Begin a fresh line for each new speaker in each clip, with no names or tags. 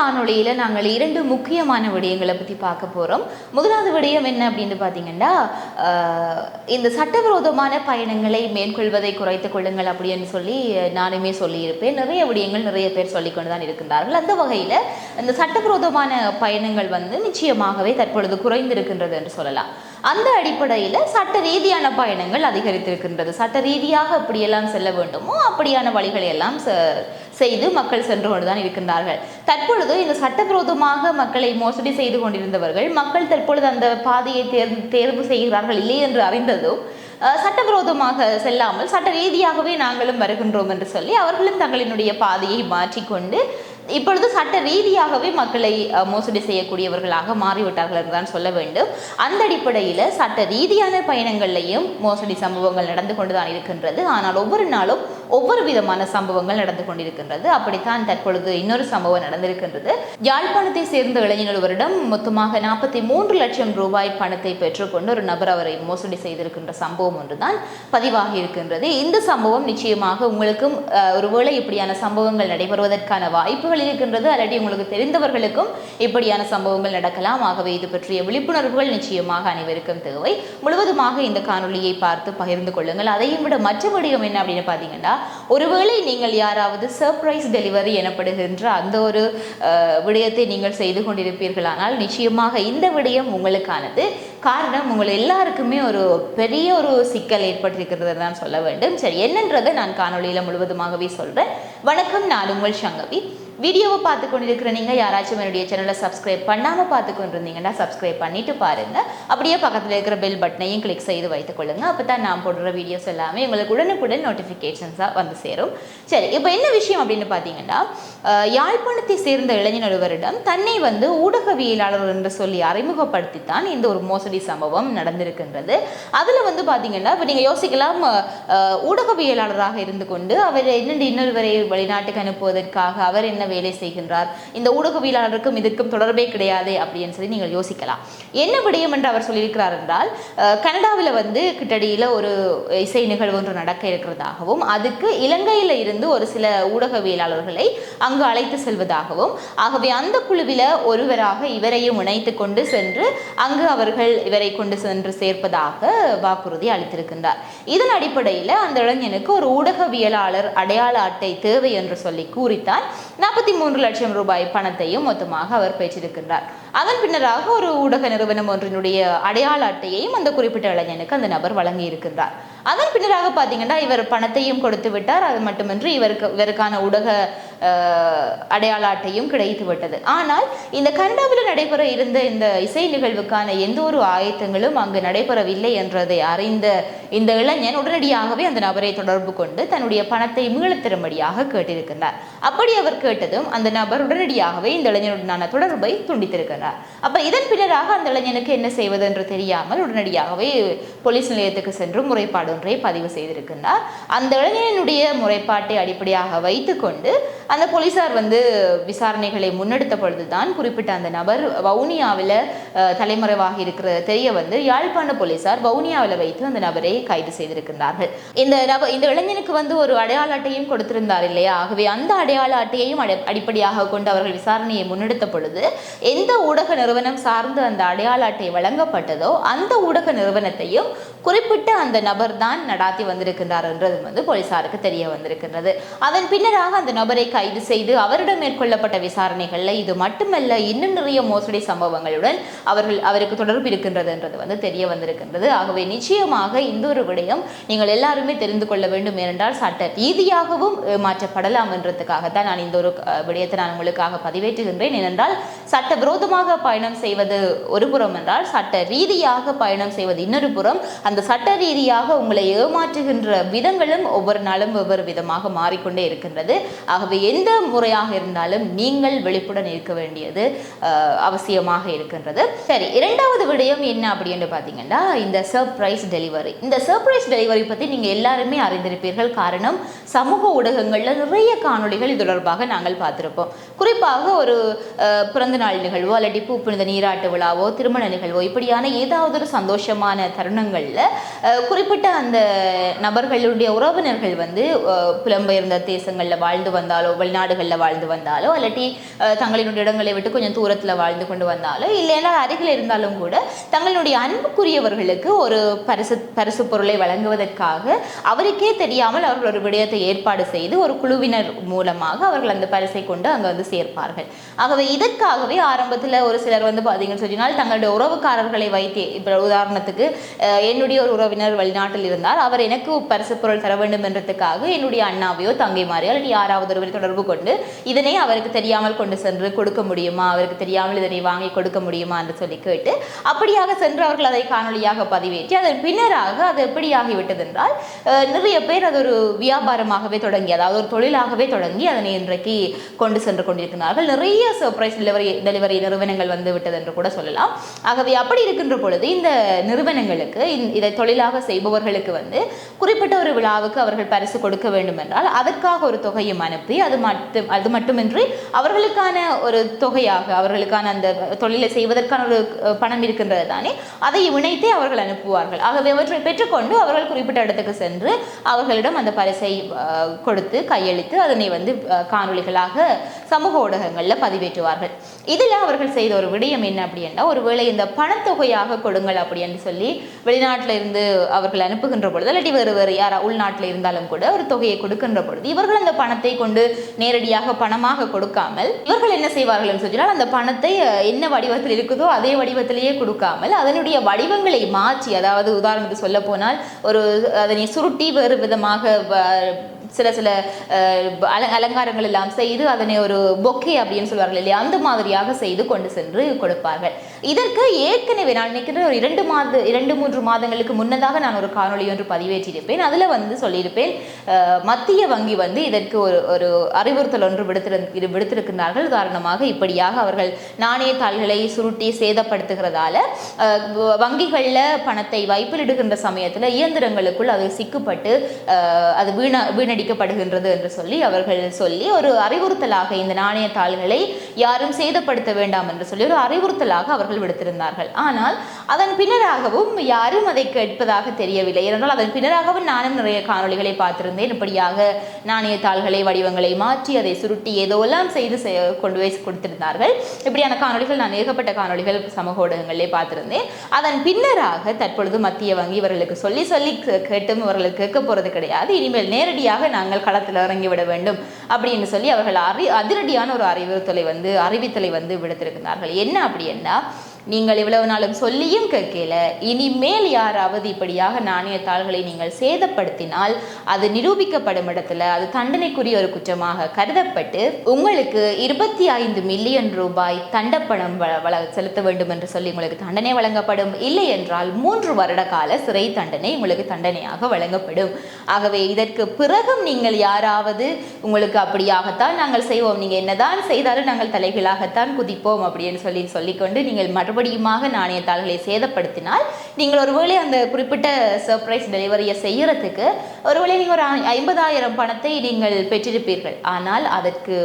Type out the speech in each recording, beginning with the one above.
காணொளியில் நாங்கள் இரண்டு முக்கியமான விடயங்களை பற்றி பார்க்க போகிறோம் முதலாவது விடயம் என்ன அப்படின்னு பார்த்தீங்கன்னா இந்த சட்டவிரோதமான பயணங்களை மேற்கொள்வதை குறைத்து கொள்ளுங்கள் அப்படின்னு சொல்லி நானுமே சொல்லியிருப்பேன். நிறைய விடயங்கள் நிறைய பேர் சொல்லிக்கொண்டு தான் இருக்கின்றார்கள். அந்த வகையில் இந்த சட்டவிரோதமான பயணங்கள் வந்து நிச்சயமாகவே தற்பொழுது குறைந்திருக்கின்றது என்று சொல்லலாம். அந்த அடிப்படையில் சட்ட ரீதியான பயணங்கள் அதிகரித்திருக்கின்றது. சட்ட ரீதியாக எப்படியெல்லாம் செல்ல வேண்டுமோ அப்படியான வழிகளை எல்லாம் செ- செய்து மக்கள் சென்று கொண்டுதான் இருக்கின்றார்கள். தற்பொழுது இந்த சட்டவிரோதமாக மக்களை மோசடி செய்து கொண்டிருந்தவர்கள் மக்கள் தற்பொழுது அந்த பாதையை தேர் தேர்வு செய்கிறார்கள் இல்லை என்று அறிந்ததும் சட்டவிரோதமாக செல்லாமல் சட்ட ரீதியாகவே நாங்களும் வருகின்றோம் என்று சொல்லி அவர்களும் தங்களினுடைய பாதையை மாற்றிக்கொண்டு இப்பொழுது சட்ட ரீதியாகவே மக்களை மோசடி செய்யக்கூடியவர்களாக மாறிவிட்டார்கள் என்றுதான் சொல்ல வேண்டும். அந்த அடிப்படையில் சட்ட ரீதியான பயணங்கள்லையும் மோசடி சம்பவங்கள் நடந்து கொண்டுதான் இருக்கின்றது. ஆனால் ஒவ்வொரு நாளும் ஒவ்வொரு விதமான சம்பவங்கள் நடந்து கொண்டிருக்கின்றது. அப்படித்தான் தற்பொழுது இன்னொரு சம்பவம் நடந்திருக்கின்றது. யாழ்ப்பாணத்தை சேர்ந்த இளைஞர் ஒருவரிடம் மொத்தமாக நாற்பத்தி மூன்று லட்சம் ரூபாய் பணத்தை பெற்றுக்கொண்டு ஒரு நபர் அவரை மோசடி செய்திருக்கின்ற சம்பவம் ஒன்றுதான் பதிவாகி இருக்கின்றது. இந்த சம்பவம் நிச்சயமாக உங்களுக்கும் ஒருவேளை இப்படியான சம்பவங்கள் நடைபெறுவதற்கான வாய்ப்புகள் இருக்கின்றது. அல்லது உங்களுக்கு தெரிந்தவர்களுக்கும் இப்படியான சம்பவங்கள் நடக்கலாம். ஆகவே இது பற்றிய விழிப்புணர்வுகள் நிச்சயமாக அனைவருக்கும் தேவை. முழுவதுமாக இந்த காணொளியை பார்த்து பகிர்ந்து கொள்ளுங்கள். அதையும் விட மற்ற விடயம் என்ன அப்படின்னு பார்த்தீங்கன்னா ஒருவேளை நீங்கள் யாராவது சர்ப்ரைஸ் டெலிவரி எனப்படுகின்ற அந்த ஒரு விடயத்தை நீங்கள் செய்து கொண்டிருப்பீர்களானால் நிச்சயமாக இந்த விடயம் உங்களுக்கானது. காரணம் உங்கள் எல்லாருக்குமே ஒரு பெரிய ஒரு சிக்கல் ஏற்பட்டிருக்கிறது தான் சொல்ல வேண்டும். சரி என்னன்றதை நான் காணொளியில் முழுவதுமாகவே சொல்கிறேன் வணக்கம் நான் உங்கள் சங்கவி. வீடியோவை பார்த்து கொண்டிருக்கிற நீங்கள் யாராச்சும் என்னுடைய சேனலை சப்ஸ்கிரைப் பண்ணாமல் பார்த்து கொண்டிருந்தீங்கன்னா சப்ஸ்கிரைப் பண்ணிட்டு பாருங்கள் அப்படியே பக்கத்தில் இருக்கிற பெல் பட்டனையும் கிளிக் செய்து வைத்துக் கொள்ளுங்க. அப்போ தான் நான் போடுற வீடியோஸ் எல்லாமே உங்களுக்கு உடனுக்குடன் நோட்டிஃபிகேஷன்ஸாக வந்து சேரும். சரி இப்போ என்ன விஷயம் அப்படின்னு பார்த்தீங்கன்னா யாழ்ப்பாணத்தை சேர்ந்த இளைஞர் ஒருவரிடம் தன்னை வந்து ஊடகவியலாளர் என்று சொல்லி அறிமுகப்படுத்தி தான் இந்த ஒரு மோசடி சம்பவம் நடந்திருக்கின்றது. அதில் வந்து பார்த்தீங்கன்னா இப்போ நீங்கள் யோசிக்கலாம் ஊடகவியலாளராக இருந்து கொண்டு அவர் என்னென்று இன்னொருவரை வெளிநாட்டுக்கு அனுப்புவதற்காக அவர் என்ன வேலை செய்கின்றார். இந்த ஊடகவியலாளருக்கும் இதுக்கும் தொடர்பே கிடையாது அப்படின்னு சொல்லி நீங்கள் யோசிக்கலாம். என்ன விடயம் என்று அவர் சொல்லியிருக்கிறார் என்றால் கனடாவில் வந்து கிட்டடியில் ஒரு இசை நிகழ்வு ஒன்று நடக்க இருக்கிறதாகவும் அதுக்கு இலங்கையில் இருந்து ஒரு சில ஊடகவியலாளர்களை அங்கு அழைத்து செல்வதாகவும் ஆகவே அந்த குழுவில் ஒருவராக இவரையும் இணைத்து கொண்டு சென்று அங்கு அவர்கள் இவரை கொண்டு சென்று சேர்ப்பதாக வாக்குறுதி அளித்திருக்கின்றார். இதன் அடிப்படையில் அந்த இளைஞனுக்கு ஒரு ஊடகவியலாளர் அடையாள அட்டை தேவை என்று சொல்லி கூறித்தான். நாற்பத்தி மூன்று லட்சம் ரூபாய் பணத்தையும் மொத்தமாக அவர் பெற்றிருக்கின்றார். அதன் பின்னராக ஒரு ஊடக நிறுவனம் ஒன்றினுடைய அடையாள அட்டையையும் அந்த குறிப்பிட்ட இளைஞனுக்கு அந்த நபர் வழங்கி இருக்கின்றார் அதன் பின்னராக பார்த்தீங்கன்னா இவர் பணத்தையும் கொடுத்து விட்டார் அது மட்டுமின்றி இவருக்கு இவருக்கான ஊடக அடையாள அட்டையும் கிடைத்துவிட்டது ஆனால் இந்த கனடாவில் நடைபெற இருந்த இந்த இசை நிகழ்வுக்கான எந்த ஒரு ஆயத்தங்களும் அங்கு நடைபெறவில்லை என்றதை அறிந்த இந்த இளைஞன் உடனடியாகவே அந்த நபரை தொடர்பு கொண்டு தன்னுடைய பணத்தை மீளத் தரும்படியாக கேட்டிருக்கின்றார் அப்படி அவர் கேட்டதும் அந்த நபர் உடனடியாகவே இந்த இளைஞனுடனான தொடர்பை துண்டித்திருக்கிறார். அப்ப இதன் பின்னராக அந்த இளைஞனுக்கு என்ன செய்வது என்று தெரியாமல் உடனடியாகவே போலீஸ் நிலையத்துக்கு சென்று முறைப்பாடு ஒன்றை பதிவு செய்திருக்கிறார். அந்த இளைஞனுடைய முறைப்பாட்டை அடிப்படையாக வைத்துக்கொண்டு அந்த போலீசார் வந்து விசாரணைகளை முன்னெடுத்த பொழுதுதான் குறிப்பிட்ட அந்த நபர் வவுனியாவில் தலைமுறைவாக இருக்கிற தெரிய வந்து யாழ்ப்பாண போலீசார் வவுனியாவில் வைத்து அந்த நபரை கைது செய்திருக்கின்றார்கள். இந்த நபர் இந்த இளைஞனுக்கு வந்து ஒரு அடையாள அட்டையும் கொடுத்திருந்தார் இல்லையா? ஆகவே அந்த அடையாள அட்டையையும் அடி- அடிப்படையாக கொண்டு அவர்கள் விசாரணையை முன்னெடுத்த பொழுது எந்த ஊடக நிறுவனம் சார்ந்து அந்த அடையாள அட்டை வழங்கப்பட்டதோ அந்த ஊடக நிறுவனத்தையும் குறிப்பிட்ட அந்த நபர் தான் நடாத்தி வந்திருக்கின்றார் என்றது வந்து போலீசாருக்கு தெரிய வந்திருக்கின்றது. அதன் பின்னராக அந்த நபரை கைது செய்து அவரிடம் மேற்கொள்ளப்பட்ட விசாரணைகளில் இது மட்டுமல்ல இன்னும் நிறைய மோசடி சம்பவங்களுடன் அவர்கள் அவருக்கு தொடர்பு இருக்கின்றது என்றது வந்து தெரிய வந்திருக்கின்றது. ஆகவே நிச்சயமாக இந்த ஒரு விடயம் நீங்கள் எல்லாருமே தெரிந்து கொள்ள வேண்டும் ஏனென்றால் சட்ட ரீதியாகவும் மாற்றப்படலாம் என்றதுக்காகத்தான் நான் இந்த ஒரு விடயத்தை நான் உங்களுக்காக பதிவேற்றுகின்றேன். ஏனென்றால் சட்டவிரோதமாக பயணம் செய்வது ஒரு புறம் என்றால் சட்ட ரீதியாக பயணம் செய்வது இன்னொரு புறம் அந்த சட்ட ரீதியாக உங்களை ஏமாற்றுகின்ற விதங்களும் ஒவ்வொரு நாளும் ஒவ்வொரு விதமாக மாறிக்கொண்டே இருக்கின்றது. ஆகவே எந்த முறையாக இருந்தாலும் நீங்கள் விழிப்புடன் இருக்க வேண்டியது அவசியமாக இருக்கின்றது. சரி இரண்டாவது விடயம் என்ன அப்படின்னு பார்த்தீங்கன்னா இந்த சர்ப்ரைஸ் டெலிவரி இந்த சர்ப்ரைஸ் டெலிவரி பற்றி நீங்கள் எல்லாருமே அறிந்திருப்பீர்கள். காரணம் சமூக ஊடகங்களில் நிறைய காணொளிகள் இது தொடர்பாக நாங்கள் பார்த்துருப்போம். குறிப்பாக ஒரு பிறந்தநாள் நிகழ்வோ அல்லது பூ புனித நீராட்டு விழாவோ திருமண நிகழ்வோ இப்படியான ஏதாவது ஒரு சந்தோஷமான தருணங்களில் குறிப்பிட்ட அந்த நபர்களுடைய உறவினர்கள் வந்து புலம்பெயர்ந்த தேசங்களில் வாழ்ந்து வந்தாலோ வெளிநாடுகளில் வாழ்ந்து வந்தாலோ இல்லாட்டி தங்களினுடைய இடங்களை விட்டு கொஞ்சம் தூரத்தில் வாழ்ந்து கொண்டு வந்தாலோ இல்லைன்னா அருகில் இருந்தாலும் கூட தங்களுடைய அன்புக்குரியவர்களுக்கு ஒரு பரிசு பரிசு பொருளை வழங்குவதற்காக அவருக்கே தெரியாமல் அவர்கள் ஒரு விடயத்தை ஏற்பாடு செய்து ஒரு குழுவினர் மூலமாக அவர்கள் அந்த பரிசை கொண்டு அங்கே வந்து சேர்ப்பார்கள். ஆகவே இதற்காகவே ஆரம்பத்தில் ஒரு சிலர் வந்து பார்த்தீங்கன்னு சொன்னால் தங்களுடைய உறவுக்காரர்களை வைத்து இப்போ உதாரணத்துக்கு என்னுடைய ஒரு உறவினர் வெளிநாட்டில் இருந்தால் அவர் எனக்கு பரிசு பொருள் தர வேண்டும் என்றதுக்காக என்னுடைய அண்ணாவையோ தங்கை தங்கைமாரையோ அல்லது யாராவது ஒருவரை தொடர்பு கொண்டு இதனை அவருக்கு தெரியாமல் கொண்டு சென்று கொடுக்க முடியுமா? அவருக்கு தெரியாமல் இதனை வாங்கி கொடுக்க முடியுமா? என்று சொல்லி கேட்டு அப்படியாக சென்று அவர்கள் அதை காணொளியாக பதிவேற்றி அதன் பின்னராக அது எப்படி ஆகிவிட்டது என்றால் நிறைய பேர் அது ஒரு வியாபாரமாகவே தொடங்கி அதாவது ஒரு தொழிலாகவே தொடங்கி அதனை இன்றைக்கு கொண்டு சென்று கொண்டிருக்கிறார்கள். நிறைய சர்ப்ரைஸ் டெலிவரி டெலிவரி நிறுவனங்கள் வந்து விட்டது என்று கூட சொல்லலாம். ஆகவே அப்படி இருக்கின்ற பொழுது இந்த நிறுவனங்களுக்கு இதை தொழிலாக செய்பவர்களுக்கு வந்து குறிப்பிட்ட ஒரு விழாவுக்கு அவர்கள் பரிசு கொடுக்க வேண்டும் என்றால் அதற்காக ஒரு தொகையும் அனுப்பி அது மட்டும் அது மட்டுமின்றி அவர்களுக்கான ஒரு தொகையாக அவர்களுக்கான அந்த தொழிலை செய்வதற்கான ஒரு பணம் இருக்கின்றது தானே? அதை இணைத்து அவர்கள் அனுப்புவார்கள். ஆகவே அவற்றை பெற்றுக்கொண்டு அவர்கள் குறிப்பிட்ட இடத்துக்கு சென்று அவர்களிடம் அந்த பரிசை கொடுத்து கையளித்து அதனை வந்து காணொலிகளாக காணொளிகளாக சமூக ஊடகங்களில் பதிவேற்றுவார்கள். இதில் அவர்கள் செய்த ஒரு விடயம் என்ன அப்படின்னா ஒருவேளை இந்த பணத்தொகையாக கொடுங்கள் அப்படின்னு சொல்லி வெளிநாட்டில் இருந்து அவர்கள் அனுப்புகின்ற பொழுது இல்லாட்டி வேறு வேறு யாரா உள்நாட்டில் இருந்தாலும் கூட ஒரு தொகையை கொடுக்கின்ற பொழுது இவர்கள் அந்த பணத்தை கொண்டு நேரடியாக பணமாக கொடுக்காமல் இவர்கள் என்ன செய்வார்கள் என்று சொன்னால் அந்த பணத்தை என்ன வடிவத்தில் இருக்குதோ அதே வடிவத்திலேயே கொடுக்காமல் அதனுடைய வடிவங்களை மாற்றி அதாவது உதாரணத்துக்கு சொல்ல போனால் ஒரு அதனை சுருட்டி வேறு விதமாக வ- சில சில அல அலங்காரங்கள் எல்லாம் செய்து அதனை ஒரு பொக்கே அப்படின்னு சொல்வார்கள் இல்லையா? அந்த மாதிரியாக செய்து கொண்டு சென்று கொடுப்பார்கள். இதற்கு ஏற்கனவே நான் நினைக்கிற ஒரு இரண்டு மாத இரண்டு மூன்று மாதங்களுக்கு முன்னதாக நான் ஒரு காணொளி ஒன்று பதிவேற்றியிருப்பேன். அதில் வந்து சொல்லியிருப்பேன் மத்திய வங்கி வந்து இதற்கு ஒரு ஒரு அறிவுறுத்தல் ஒன்று விடுத்திரு விடுத்திருக்கிறார்கள் உதாரணமாக இப்படியாக அவர்கள் நாணய தாள்களை சுருட்டி சேதப்படுத்துகிறதால வங்கிகளில் பணத்தை வைப்பிலிடுகின்ற சமயத்தில் இயந்திரங்களுக்குள் அது சிக்கப்பட்டு அது வீண வீணடிக்கப்படுகின்றது என்று சொல்லி அவர்கள் சொல்லி ஒரு அறிவுறுத்தலாக இந்த நாணயத்தாள்களை யாரும் சேதப்படுத்த வேண்டாம் என்று சொல்லி ஒரு அறிவுறுத்தலாக அவர்கள் விடுத்திருந்தார்கள். ஆனால் அதன் பின்னராகவும் யாரும் அதை கேட்பதாக தெரியவில்லை. ஏனென்றால் அதன் பின்னராகவும் நானும் நிறைய காணொளிகளை பார்த்திருந்தேன். இப்படியாக நாணயத்தாள்களை வடிவங்களை மாற்றி அதை சுருட்டி ஏதோ எல்லாம் செய்து கொண்டு போய் கொடுத்திருந்தார்கள். இப்படியான காணொளிகள் நான் ஏகப்பட்ட காணொளிகள் சமூக ஊடகங்களிலே பார்த்திருந்தேன். அதன் பின்னராக தற்பொழுது மத்திய வங்கி இவர்களுக்கு சொல்லி சொல்லி கே- கேட்டும் இவர்களுக்கு கேட்க போகிறது கிடையாது. இனிமேல் நேரடியாக நாங்கள் களத்தில் இறங்கி விட வேண்டும் அப்படின்னு சொல்லி அவர்கள் அறி அதிரடியான ஒரு அறிவுறுத்தலை வந்து அறிவித்தலை வந்து விடுத்திருக்கிறார்கள். என்ன அப்படின்னா நீங்கள் இவ்வளவு நாளும் சொல்லியும் கேட்கல இனிமேல் யாராவது இப்படியாக நாணயத்தாள்களை நீங்கள் சேதப்படுத்தினால் அது நிரூபிக்கப்படும் இடத்துல அது தண்டனைக்குரிய ஒரு குற்றமாக கருதப்பட்டு உங்களுக்கு இருபத்தி ஐந்து மில்லியன் ரூபாய் தண்டப்பணம் செலுத்த வேண்டும் என்று சொல்லி உங்களுக்கு தண்டனை வழங்கப்படும். இல்லை என்றால் மூன்று வருட கால சிறை தண்டனை உங்களுக்கு தண்டனையாக வழங்கப்படும். ஆகவே இதற்கு பிறகும் நீங்கள் யாராவது உங்களுக்கு அப்படியாகத்தான் நாங்கள் செய்வோம். நீங்கள் என்னதான் செய்தாலும் நாங்கள் தலைகளாகத்தான் குதிப்போம் அப்படின்னு சொல்லி சொல்லிக்கொண்டு நீங்கள் மறுபடியுமாக நாணயத்தாள்களை சேதப்படுத்தினால் நீங்கள் ஒருவேளை அந்த குறிப்பிட்ட சர்ப்ரைஸ் டெலிவரியை செய்யறதுக்கு ஒருவேளை நீங்கள் ஒரு ஐம்பதாயிரம் பணத்தை நீங்கள் பெற்றிருப்பீர்கள். ஆனால் அதற்கு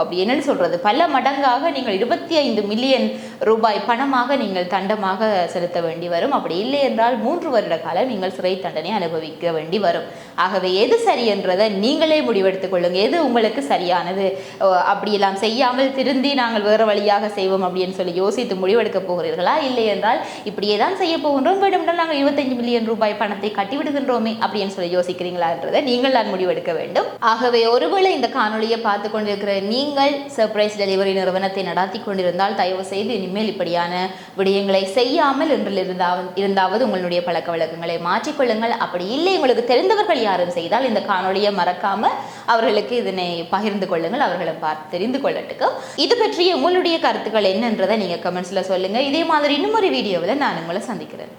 அப்படி என்னன்னு சொல்றது? பல மடங்காக நீங்கள் இருபத்தி ஐந்து மில்லியன் ரூபாய் பணமாக நீங்கள் தண்டமாக செலுத்த வேண்டி வரும். அப்படி இல்லை என்றால் மூன்று வருட காலம் நீங்கள் சிறை தண்டனை அனுபவிக்க வேண்டி வரும். ஆகவே எது சரி என்றதை நீங்களே முடிவெடுத்துக் கொள்ளுங்க. எது உங்களுக்கு சரியானது? ஓ, அப்படியெல்லாம் செய்யாமல் திருந்தி நாங்கள் வேறு வழியாக செய்வோம் அப்படின்னு சொல்லி யோசித்து முடிவெடுக்க போகிறீர்களா? இல்லை என்றால் இப்படியே தான் செய்ய போகின்றோம். வேண்டுமென்றால் நாங்கள் இருபத்தஞ்சு மில்லியன் ரூபாய் பணத்தை கட்டிவிடுகின்றோமே அப்படின்னு சொல்லி யோசிக்கிறீங்களான்றதை நீங்கள் தான் முடிவெடுக்க வேண்டும். ஆகவே ஒருவேளை இந்த காணொளியை பார்த்து கொண்டிருக்கிற நீங்கள் சர்ப்ரைஸ் டெலிவரி நிறுவனத்தை நடத்தி கொண்டிருந்தால் தயவு செய்து இனிமேல் இப்படியான விடயங்களை செய்யாமல் இன்றில் இருந்தாவது இருந்தாவது உங்களுடைய பழக்க வழக்கங்களை மாற்றிக்கொள்ளுங்கள் அப்படி இல்லை உங்களுக்கு தெரிந்தவர்கள் யாரும் செய்தால் இந்த காணொலியை மறக்காம அவர்களுக்கு இதனை பகிர்ந்து கொள்ளுங்கள் அவர்களை பார்த்து தெரிந்து கொள்ளட்டுக்கும் இது பற்றிய உங்களுடைய கருத்துக்கள் என்னன்றதை நீங்க கமெண்ட்ஸ்ல சொல்லுங்க. இதே மாதிரி இன்னும் ஒரு வீடியோவில் நான் உங்களை சந்திக்கிறேன்.